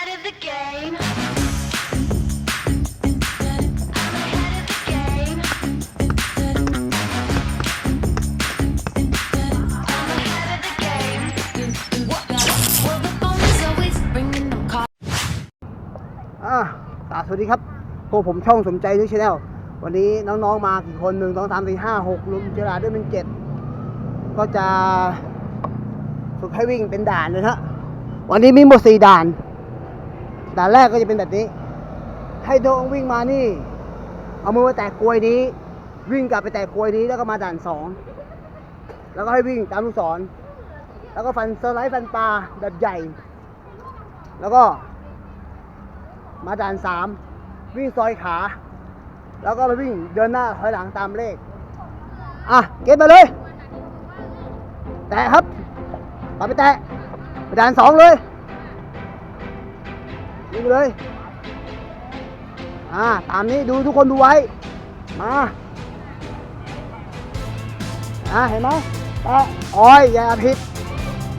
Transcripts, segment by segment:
ahead of the game. I'm ahead of the game. I'm ahead of the game. Well, the phone is always ringing. I'm calling. อ่าสวัสดีครับพวกผมช่องสมใจนิวชแนลวันนี้น้องๆมากี่คนหนึ่งสองสามสี่ห้าหกรวมเจราด้วยเป็นเจ็ดก็จะฝึกให้วิ่งเป็นด่านเลยฮะวันนี้มีหมดสี่ด่าน ด่านแรกก็จะเป็นแบบนี้ ให้โดงวิ่งมานี่ เอามือมาแตะกลวยนี้ วิ่งกลับไปแตะกลวยนี้แล้วก็มาด่านสองแล้วก็ให้วิ่งตามลูกศร แล้วก็ฟันสไลด์ฟันปลาแบบใหญ่ แล้วก็มาด่านสามวิ่งซอยขา แล้วก็ไปวิ่งเดินหน้าถอยหลังตามเลข อะ เก็ตมาเลย แตะครับต่อไปแตะไปด่านสองเลย วิ่งไปเลย อ่า ตามนี้ดูทุกคนดูไว้ มา อ่า เห็นไหมแตะออยอย่าผิด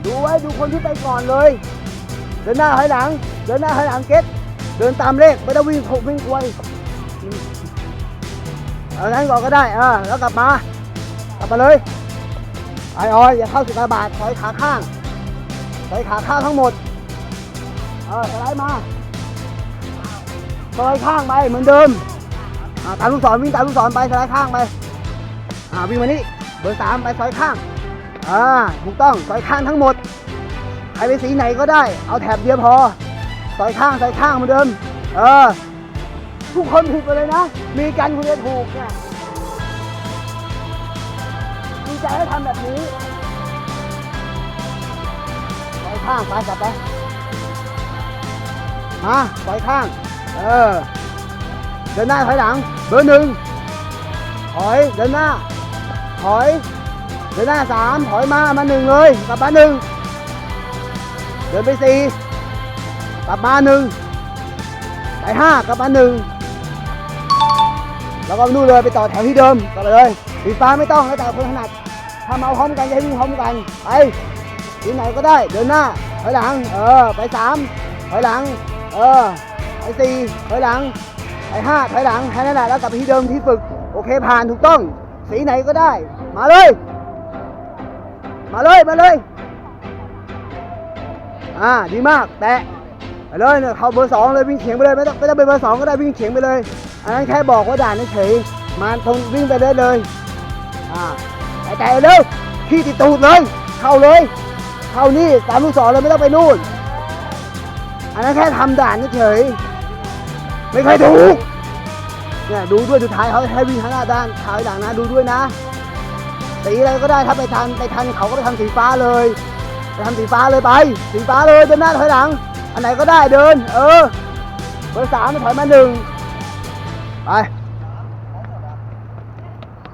ดูไว้ดูคนที่ไปก่อนเลย เดินหน้าถอยหลัง เดินหน้าถอยหลังเก็ตเดินตามเลขไม่ต้องวิ่งโขกวิ่งควยเอานั้นก่อนก็ได้เออแล้วกลับมา กลับมาเลยไอออยอย่าเข้าสิกาบาทถอยขาข้างถอยขาข้างทั้งหมด เออสไลด์มา สไลด์ข้างไปเหมือนเดิมตามลูกศรวิ่งตามลูกศรไปสไลด์ข้างไปวิ่งมานี่เบอร์สามไปซอยข้างอ่าถูกต้องซอยข้างทั้งหมดใครเป็นสีไหนก็ได้ เอาแถบเดียวพอซอยข้างซอยข้างเหมือนเดิมเออทุกคนผิดไปเลยนะ มีกันคุณจะถูกเนี่ยดีใจให้ทำแบบนี้ซอยข้างไปกลับไป มาซอยข้าง เออ เดินหน้าถอยหลัง เบอร์หนึ่งถอย เดินหน้า ถอย เดินหน้าสามถอยมา มาหนึ่งเลย กลับมาหนึ่ง เดินไปสี่กลับมาหนึ่ง ไปห้ากลับมาหนึ่ง แล้วก็นู่นเลยไปต่อแถวที่เดิมกลับไปเลยสีฟ้าไม่ต้องแล้วแต่คนถนัดถ้ามาพร้อมกันจะให้วิ่งพร้อมกัน ไปที่ไหนก็ได้ เดินหน้าถอยหลัง เออ ไปสามถอยหลัง เออ ไปสี่ถอยหลังไปห้าถอยหลังแค่นั้นแหละแล้วกลับไปที่เดิมที่ฝึก โอเคผ่านถูกต้อง สีไหนก็ได้ มาเลย มาเลย มาเลย อ่า ดีมาก แตะไปเลยเนี่ยเข้าเบอร์สองเลยวิ่งเฉียงไปเลยไม่ต้องไม่ต้องไปเบอร์สองก็ได้วิ่งเฉียงไปเลย อันนั้นแค่บอกว่าด่านเฉยมาตรงวิ่งไปได้เลย อ่าไปแตะเร็วขี้ติดตูดเลย เข้าเลย เข้านี่ตามลูกศรเลยไม่ต้องไปนู่น อันนั้นแค่ทำด่านเฉย ไม่เคยถูกเนี่ยดูด้วยสุดท้ายเขาให้วิ่งข้างหน้าด้านทายด่านนะดูด้วยนะสีอะไรก็ได้ถ้าไปทันไปทันเขาก็ไปทำสีฟ้าเลยไปทำสีฟ้าเลยไป สีฟ้าเลยเดินหน้าถอยหลัง อันไหนก็ได้เดิน เออเบอร์สามถอยมาหนึ่งไป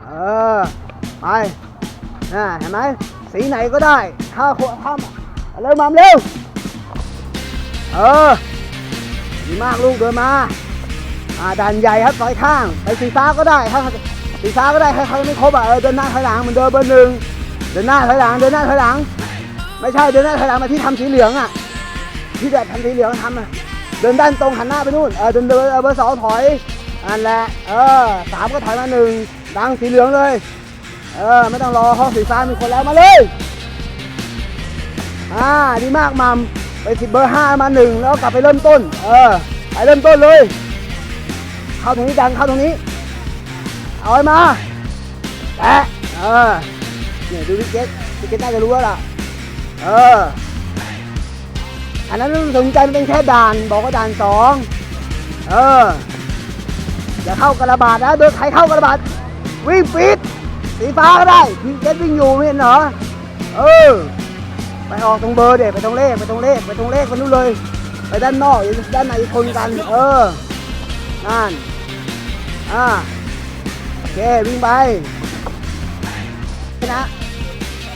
เออไปน่ะเห็นไหมสีไหนก็ได้ ถ้าคนถ้าเอาเร็วมาเร็วเออดีมากลูกเดินมา อ่าด่านใหญ่ครับซอยข้างไปสีฟ้าก็ได้ถ้าสีฟ้าก็ได้ใครเขาไม่ครบอะเออเดินหน้าถอยหลังเหมือนเดิมเบอร์หนึ่งเดินหน้าถอยหลังเดินหน้าถอยหลัง ไม่ใช่เดินหน้าถอยหลังมาที่ทำสีเหลืองอะที่แบบทำสีเหลืองทำอะเดินด้านตรงหันหน้าไปนู่นเออเดินเดินเออเบอร์สองถอยอันแหละเออสามก็ถอยมาหนึ่งดังสีเหลืองเลย เออไม่ต้องรอห้องสีฟ้ามีคนแล้วมาเลยอ่าดีมากมัมไปสิบเบอร์ห้ามาหนึ่งแล้วกลับไปเริ่มต้น เออไปเริ่มต้นเลย เข้าตรงนี้ดังเข้าตรงนี้ เอาไว้มาแตะเออเนี่ยดูวิกเก็ตวิกเก็ตน่าจะรู้แล้วล่ะ เออ อันนั้นสนใจมันเป็นแค่ด่าน บอกว่าด่านสองเออ อย่าเข้ากระบาดนะโดยใครเข้ากระบาดวิ่งปิดสีฟ้าก็ได้วิกเก็ตวิ่งอยู่ไม่เห็นเหรอ เออ ไปออกตรงเบอร์เด็ไปตรงเลขไปตรงเลขไปตรงเลขไปนู่นเลย ไปด้านนอกด้านในชนกัน เออ นั่น อ่า โอเค วิ่งไป ชนะ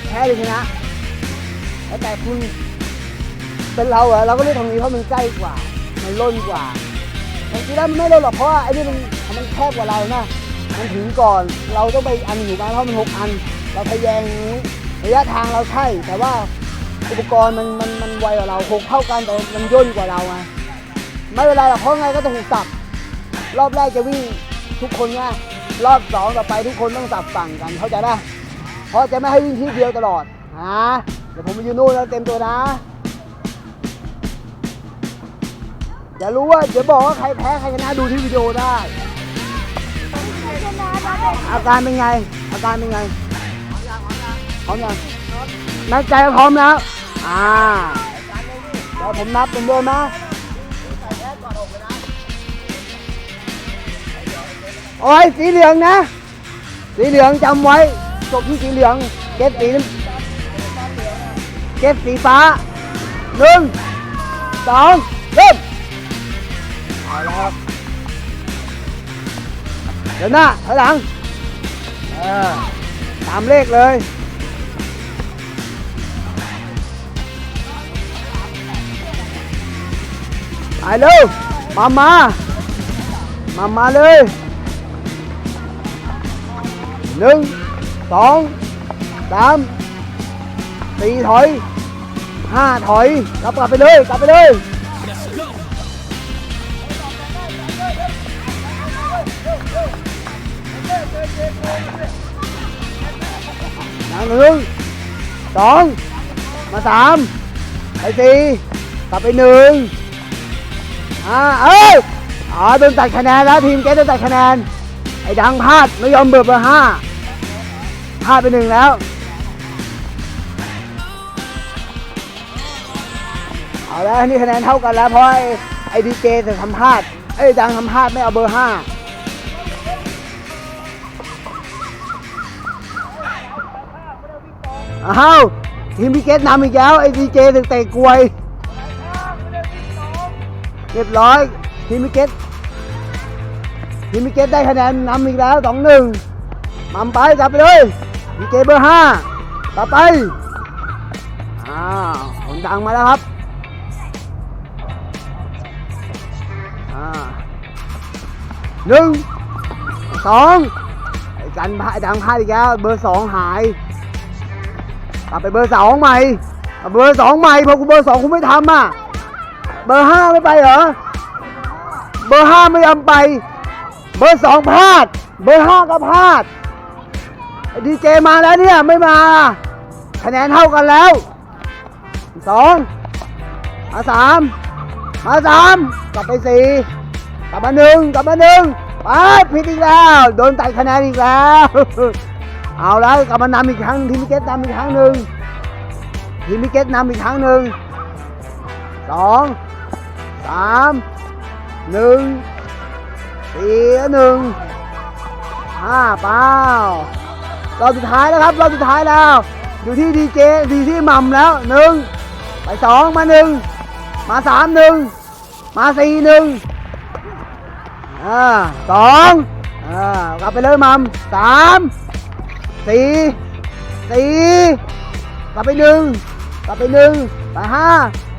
แพ้หรือชนะแต่คุณ เป็นเราเหรอเราก็เลือกตรงนี้เพราะมันใกล้กว่า มันล้นกว่าจริงๆแล้วมันไม่ล้นหรอกเพราะว่าไอ้นี่มันมันแคบกว่าเรานะมันถึงก่อน เราต้องไปอันหนึ่งกันเพราะมันหกอัน เราทะแยงอย่างนี้ระยะทางเราใช่ แต่ว่าอุปกรณ์มันมันมันไวกว่าเราหกเท่ากันแต่มันย่นกว่าเราไงไม่เป็นไรหรอกเพราะไงก็ต้องถูกสับ รอบแรกจะวิ่งทุกคนไงรอบสองต่อไปทุกคนต้องสับฝั่งกันเข้าใจป่ะเพราะจะไม่ให้วิ่งที่เดียวตลอดนะเดี๋ยวผมไปยืนนู่นแล้วเต็มตัวนะอย่ารู้ว่าเดี๋ยวบอกว่าใครแพ้ใครชนะดูที่วิดีโอได้อาการเป็นไง อาการเป็นไงพร้อมยังแม็กใจก็พร้อมแล้วอ่าเดี๋ยวผมนับเป็นเดิมนะ โอ้ยสีเหลืองนะ สีเหลืองจำไว้ จบที่สีเหลือง เก็บสีเก็บสีฟ้าหนึ่งสองเริ่มเอาแล้วครับเดินหน้าถอยหลังตามเลขเลยไปเร็วมามามามาเลย หนึ่งสองสามสี่ถอยห้าถอยกลับกลับไปเลยกลับไปเลยอย่างหนึ่งสองมาสามไปสี่กลับไปหนึ่งอ่าเอ้ยอ๋อโดนตัดคะแนนแล้วทีมเกโดนตัดคะแนนไอ้ดังพลาดไม่ยอมเบิกเบอร์ห้า พลาดไปหนึ่งแล้ว เอาแล้วนี่คะแนนเท่ากันแล้วเพราะไอ้ไอ้ดีเจแต่ทำพลาดไอ้ดังทำพลาดไม่เอาเบอร์ห้าอ้าวทีมพี่เกตนำอีกแล้วไอ้ดีเจถึงเตะกลวยเรียบร้อยทีมมิเกตทีมมิเกตได้คะแนนนำอีกแล้วสองหนึ่งนำไปกลับไปเลย มิเกเบอร์ห้ากลับไป อ้าวคนดังมาแล้วครับอ่าหนึ่งสองไอ้กันพาไอ้ดังพลาดอีกแล้วเบอร์สองหายกลับไปเบอร์สองใหม่เบอร์สองใหม่เพราะกูเบอร์สองกูไม่ทำอะเบอร์ห้าไม่ไปเหรอเบอร์ห้าไม่ยอมไป เบอร์สองพลาด เบอร์ห้าก็พลาด ดีเจมาแล้วเนี่ย ไม่มา คะแนนเท่ากันแล้วสองมาสามมาสามกลับไปสี่กลับมาหนึ่งกลับมาหนึ่งไปผิดอีกแล้ว โดนตัดคะแนนอีกแล้ว เอาแล้วกลับมานำอีกครั้งทีมิเกตนำอีกครั้งหนึ่งทีมิเกตนำอีกครั้งหนึ่งสองสามหนึ่งสี่หนึ่งห้าเปล่ารอบสุดท้ายแล้วครับรอบสุดท้ายแล้ว อยู่ที่ดีเจดีที่ม่ำแล้วหนึ่งไปสองมาหนึ่งมาสามหนึ่งมาสี่หนึ่งอ่าสองอ่ากลับไปเลยม่ำสามสี่สี่กลับไปหนึ่งกลับไปหนึ่งไปห้า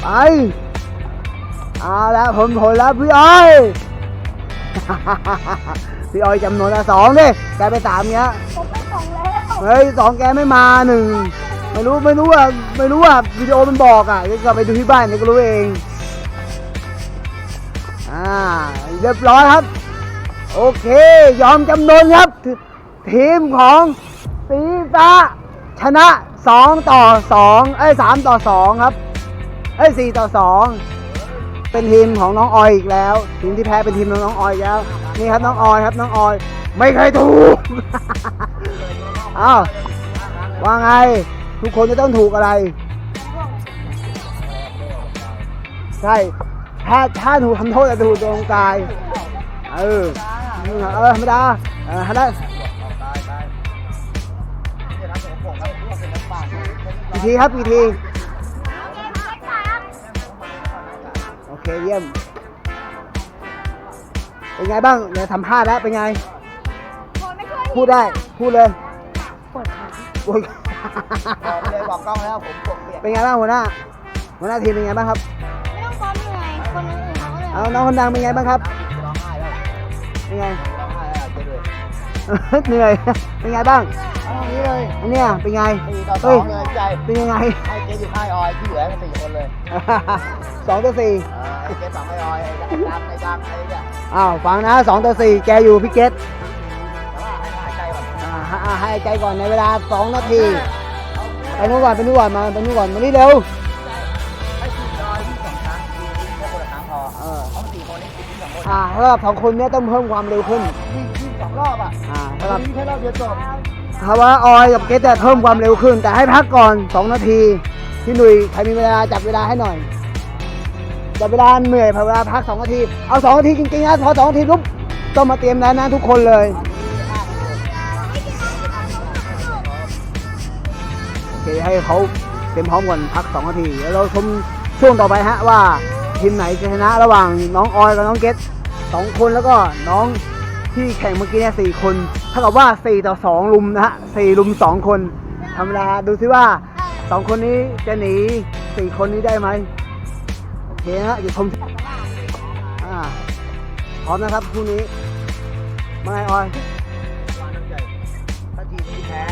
ไปเอาแล้วผลผลแล้วพี่อ้อย พี่อ้อยจำนวนละสองดิแกไปสามเงี้ยผมไปส่งแล้วเฮ้ยสองแกไม่มาหนึ่งไม่รู้ไม่รู้ว่าไม่รู้ว่าวิดีโอมันบอกอะเดี๋ยวกลับไปดูที่บ้านเดี๋ยวก็รู้เองอ่าเรียบร้อยครับ โอเค ยอมจำนนครับททีมของสีฟ้าชนะ 2 ต่อ 2 เอ้ย 3 ต่อ 2 ครับ เอ้ย 4 ต่อ 2 เป็นทีมของน้องออยอีกแล้ว ทีมที่แพ้เป็นทีมของน้องออยแล้ว นี่ครับน้องออยครับน้องออย ไม่เคยถูก อ้าวว่าไง ทุกคนจะต้องถูกอะไร ใช่ ถ้าถ้าถูกทำโทษจะถูกตรงกาย เออ เออธรรมดาเออได้กี่ทีครับกี่ที เคเยี่ยม เป็นไงบ้างเดี๋ยวทำพลาดแล้วเป็นไงคนไม่ช่วยพูดได้ พูดเลยปวดขาโอ้ยเลยบอกกล้องแล้วผมปวดเปียกเป็นไงบ้างหัวหน้า หัวหน้าทีมเป็นไงบ้างครับ ไม่ต้องซ้อมเหนื่อยคนอื่นเขาเลยเอาน้องคนดังเป็นไงบ้างครับ ร้องไห้แล้วเป็นไง ร้องไห้แล้วเจ๊ด้วยเหนื่อย เป็นไงบ้าง เอาตรงนี้เลยอันเนี้ยเป็นไงสี่ต่อสเฮ้อยงเลยใจเป็นยังไง ให้เจ๊อยู่ค่ายออยที่เหลือสี่คนเลย สองต่อสี่ เออ เกมสองไอ้ออยไอ้ดังไอ้ดังไอ้เนี่ยอ้าวฟังนะสองต่อสี่แกอยู่พี่เกตแต่ว่าให้หายใจก่อนอ่าให้อ่าให้ใจก่อนในเวลาสองนาทีไปนู่นก่อนไปนู่นก่อนมาไปนู่นก่อนมานี่เร็วให้ทีมลอยที่สองครั้งทีมแค่คนละครั้งพอเออเพราะสี่คนนี้ติดที่สองคนอ่าสำหรับสองคนเนี้ต้องเพิ่มความเร็วขึ้นวิ่งวิ่งสองรอบอะอ่าสำหรับวิ่งแค่รอบเดียวจบเพราะว่าออยกับเกตจะเพิ่มความเร็วขึ้น แต่ให้พักก่อนสองนาทีพี่หนุ่ยใครมีเวลาจับเวลาให้หน่อย จับเวลาเหนื่อยพอเวลาพักสองนาที เอาสองนาทีจริงๆนะพอสองนาทีปุ๊บต้องมาเตรียมแล้วนะทุกคนเลยโอเคให้เขาเตรียมพร้อมก่อนพักสองนาทีแล้วเราชมช่วงต่อไปฮะว่าทีมไหนจะชนะระหว่างน้องออยกับน้องเกตสองคนแล้วก็น้องที่แข่งเมื่อกี้เนี่ยสี่คนเท่ากับว่าสี่ต่อสองลุมนะฮะสี่ลุมสองคนทำเวลาดูซิว่าสองคนนี้จะหนีสี่คนนี้ได้ไหม เคนะฮะเดี๋ยวชมอ่าพร้อมนะครับคู่นี้มาไงออยถ้าทีมนี้แพ้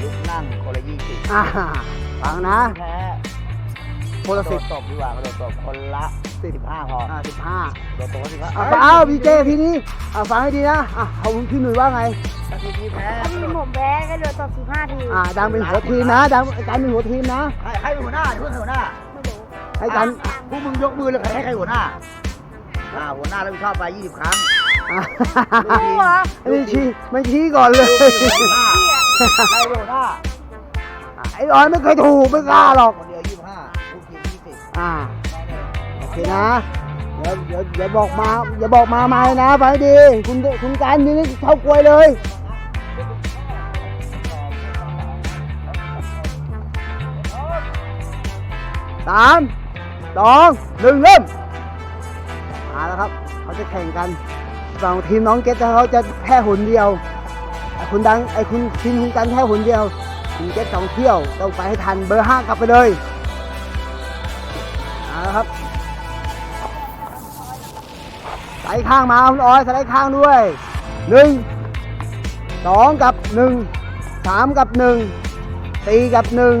ลุกนั่งคนละยี่สิบอ่าฟังนะแพ้คนละสิบตบดีกว่าโดนตบคนละสิบห้าพออ่าสิบห้าโดนตบสิบห้าอ่าอ้าวพีเจทีนี้อ่าฟังให้ดีนะอะเขาพี่หนุ่ยว่าไงถ้าทีมนี้แพ้ถ้าทีมผมแพ้ก็โดนตบสิบห้าทีอ่าดังเป็นหัวทีมนะดังการเป็นหัวทีมนะให้ให้เป็นหัวหน้าเพื่อนหัวหน้าไม่รู้ ให้กันพวกมึงยกมือเลยใครให้ใครหัวหน้าอ่าหัวหน้ารับผิดชอบไป 20 ครั้งอ่ารู้เหรออันนี้ชี้ไม่ชี้ก่อนเลยหัวหน้าใครเป็นหัวหน้าไอ้ออยไม่เคยถูกไม่กล้าหรอกคนเดียว25ลูกทีม20อ่าโอเคนะเดี๋ยวเดี๋ยวเดี๋ยวบอกมาอย่าบอกมาไม่นะฟังให้ดี คุณคุณการนี่เท่ากล้วยเลยสาม สองหนึ่งเริ่มมาแล้วครับเขาจะแข่งกันสองทีมน้องเกตเขาจะแค่หนเดียวไอ้คุณดังไอ้คุณทีมคุณกันแค่หนเดียวคุณเกตสองเที่ยวต้องไปให้ทันเบอร์ห้ากลับไปเลยเอาละครับสไลด์ข้างมาคุณออยสไลด์ข้างด้วยหนึ่งสองกับหนึ่งสามกับหนึ่งสี่กับหนึ่ง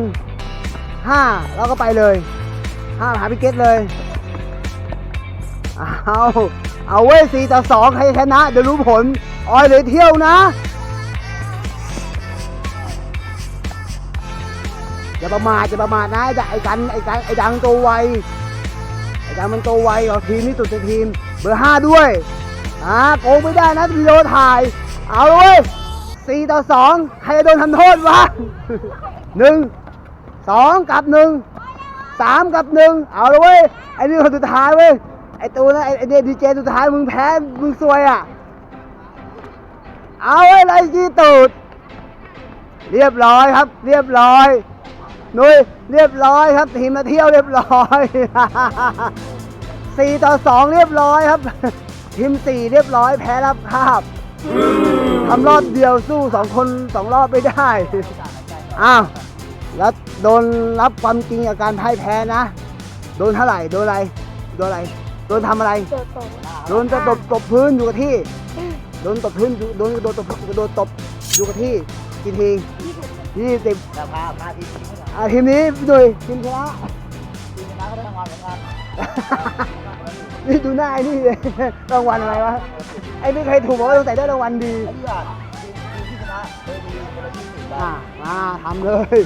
ห้าแล้วก็ไปเลย ห้าหาพิเกตเลย เอาเอาเว้ยสี่ต่อสองใครชนะ เดี๋ยวรู้ผล ออยเหลือเที่ยวนะ อย่าประมาทอย่าประมาทนะ ไอ้ดไอ้กันไอ้กันไอ้ดังตัวไว ไอ้ดังมันตัวไวกว่าทีมที่สุดในทีม เบอร์ห้าด้วยอ่าโกงไม่ได้นะวิดีโอถ่าย เอาเลยสี่ต่อสองใครโดนทำโทษวะหนึ่งสองกับหนึ่ง สามกับหนึ่งเอาเลยเว้ยไอ้นี่คนสุดท้ายเว้ยไอ้ตัวนั้นไอ้ไอ้เนี่ยดีเจสุดท้ายมึงแพ้มึงซวยอะเอาไว้ไรจี้ตูดเรียบร้อยครับ เรียบร้อยนุ้ยเรียบร้อยครับทีมมาเที่ยวเรียบร้อย สี่ต่อสองเรียบร้อยครับ ทีมสี่เรียบร้อยแพ้รับภาพทำรอบเดียวสู้สองคนสองรอบไม่ได้อ้าว แล้วโดนรับความจริงกับการพ่ายแพ้นะ โดนเท่าไหร่ โดนอะไร โดนอะไร โดนทำอะไร โดนตบโดนจะตบตบพื้นอยู่กับที่ โดนตบพื้นอยู่โดนโดนตบโดนตบอยู่กับที่กี่ทียี่สิบแต่พาพาทีมนี้ไม่ได้อ่าทีมนี้พี่ดุยทีมชนะทีมชนะก็ได้รางวัลเหมือนกันนี่ดูหน้าไอ้นี่เลยรางวัลอะไรวะ ไอ้ไม่เคยถูกบอกว่าต้องใส่ได้รางวัลดีไอ้ที่ว่าทีมทีมที่ชนะเคยมีคนละ20ได้อ่ามาทำเลย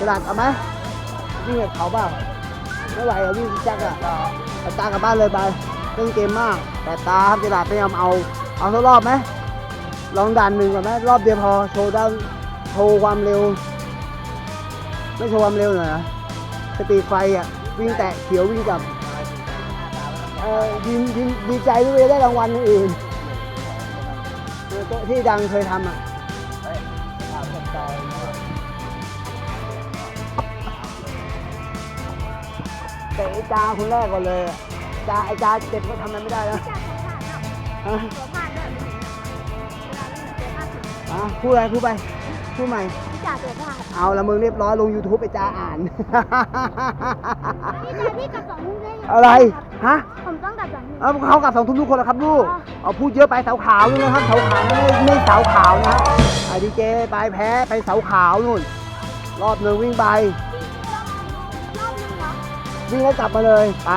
กระดาษเอาไหมวิ่งกับเขาเปล่าไม่ไหวอะวิ่งจ็คอะเอาตากลับบ้านเลยไปเล่นเกมมาก แต่ตาครับกระดาษพยายามเอา เอาสักรอบไหมลองด่านหนึ่งก่อนไหมรอบเดียวพอโชว์ด้านโชว์ความเร็ว ไม่โชว์ความเร็วหน่อยนะสปีดไฟอะวิ่งแตะเขียววิ่งกลับเออยินยินดีใจด้วยได้รางวัลอื่นที่ดังเคยทำอะ แต่ไอ้จาคนแรกก่อนเลยอะจาไอ้จาเจ็บก็ทำอะไรไม่ได้แล้วฮะตัวพลาดด้วยเวลาเล่นตัวพลาดถึงอะพูดอะไรพูดไปพูดใหม่พี่จ่าตัวพลาดเอาละมึงเรียบร้อยลง YouTube ไอ้จาอ่าน พี่จ่าพี่กลับสองทุ่มได้ยังอะไรฮะ ผมต้องกลับสองทุ่มเอาเขากลับสองทุ่มทุกคนแล้วครับลูก เอาพูดเยอะไปเสาขาวนู่นนะครับเสาขาวไม่ไม่เสาขาวนะไอ้ดีเจไปแพ้ไปเสาขาวนู่น รอบหนึ่งวิ่งไป วิ่งแล้วกลับมาเลยไป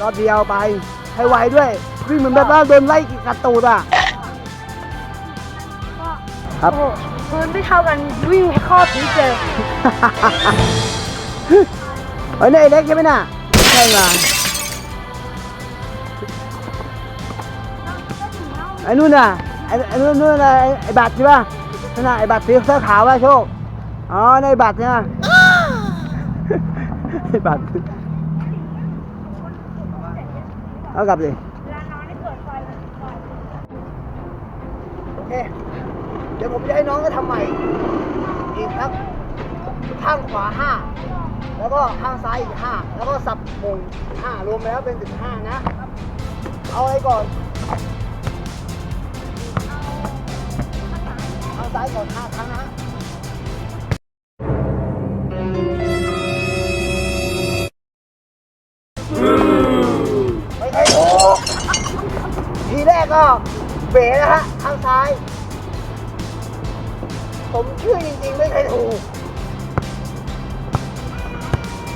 รอบเดียวไป ให้ไวด้วยวิ่งเหมือนแบบว่าโดนไล่กัดตูดอะ ครับ โอ้โหพื้นไม่เท่ากันวิ่งให้ข้อผีเจอเฮ้ยนี่ไอ้เล็กใช่ไหมน่ะใช่ไงไอ้นู่นน่ะไอ้ไอ้นู่นนู่นน่ะไอ้ไอ้บัตรใช่ป่ะนั่นน่ะไอ้บัตรสีเสื้อขาวป่ะโชคอ๋อในบัตรเนี่ยไอ้บัตร เอากลับดิโอเค เดี๋ยวผมจะให้น้องก็ทำใหม่ อีกครับ ข้างขวาห้า แล้วก็ข้างซ้ายอีกห้า แล้วก็สับมงห้ารวมแล้วเป็นสิบห้านะ เอาอะไรก่อนข้างซ้ายก่อนห้าครั้งนะ เบ๋นะฮะข้างซ้าย ผมเชื่อจริงๆไม่เคยถูก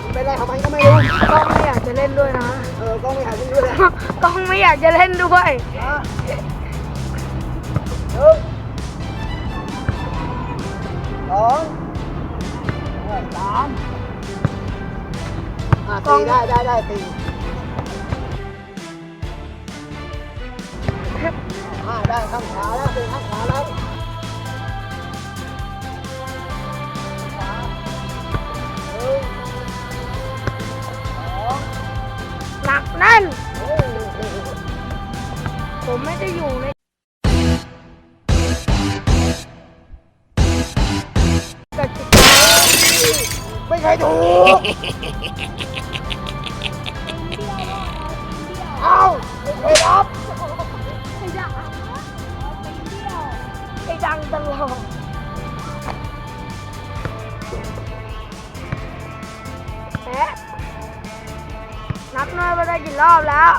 มันเป็นไรของมันก็ไม่รู้กล้องไม่อยากจะเล่นด้วยนะ เออก็ไม่หาที่รู้เลยกล้องไม่อยากจะเล่นด้วยนะหนึ่งสองสามอะสี่ได้ได้ได้สี่ ห้าได้ข้างขวาแล้วเป็นข้างขวาแล้วหนักแน่น ผมไม่ได้อยู่ในกติกาไม่เคยถูก รอบแล้ว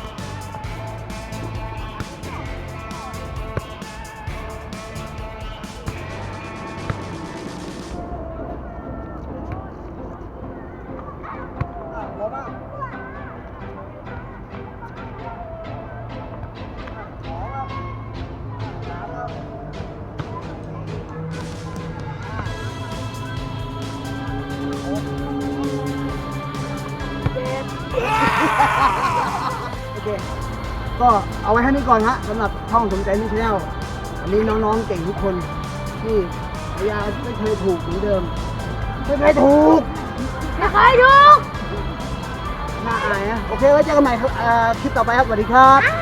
ก็เอาไว้ให้นี่ก่อนฮะสำหรับช่องสมใจนี่ชแนลอันนี้น้องๆเก่งทุกคนที่พยายามไม่เคยถูกเหมือนเดิมไม่เคยถูกไม่เคยดูน่าอายนะโอเคไว้เจอกันใหม่ครับเอ่อคลิปต่อไปครับสวัสดีครับอ้า